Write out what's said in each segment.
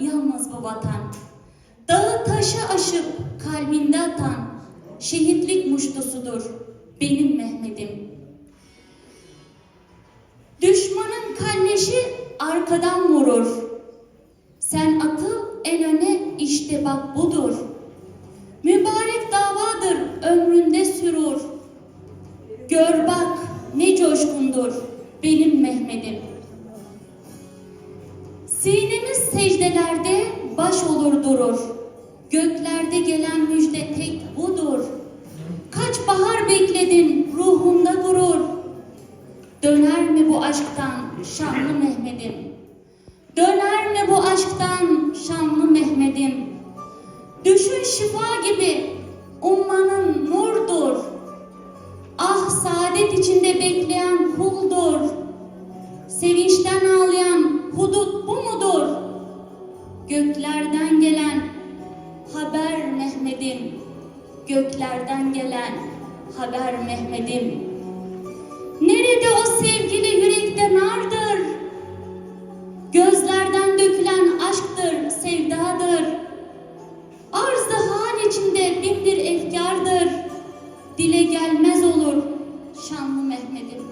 yalnız bu vatan. Dağı taşı aşıp kalbinde atan şehitlik muştusudur benim Mehmet'im. Düşmanın kalleşi arkadan vurur. Sen atıl en öne işte bak budur. Mübarek davadır ömründe sürur. Gör bak ne coşkundur benim Mehmet'im. Sinemiz secdelerde baş olur durur. Göklerde gelen müjde tek budur. Kaç bahar bekledin ruhumda gurur. Döner mi bu aşktan şanlı Mehmet'im? Döner mi bu aşktan şanlı Mehmet'im? Düşün şifa gibi ummanın nurdur. Ah saadet içinde bekleyen kuldur. Göklerden gelen haber Mehmet'im. Göklerden gelen haber Mehmet'im. Nerede o sevgili yürekte nardır? Gözlerden dökülen aşktır, sevdadır. Arzı hal içinde bin bir efkardır. Dile gelmez olur şanlı Mehmet'im.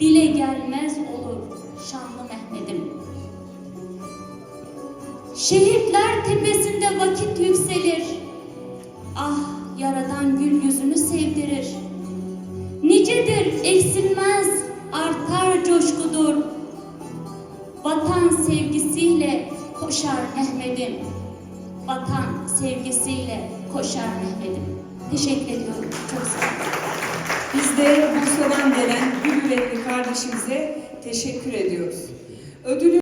Dile gelmez olur şanlı Mehmet'im. Şehitler tepesinde vakit yükselir. Ah yaradan gül yüzünü sevdirir. Nicedir eksilmez artar coşkudur. Vatan sevgisiyle koşar Mehmet'im. Vatan sevgisiyle koşar Mehmet'im. Teşekkür ediyorum. Çok sağ olun. Biz de Bursa'dan gelen gül yürekli kardeşimize teşekkür ediyoruz. Ödülü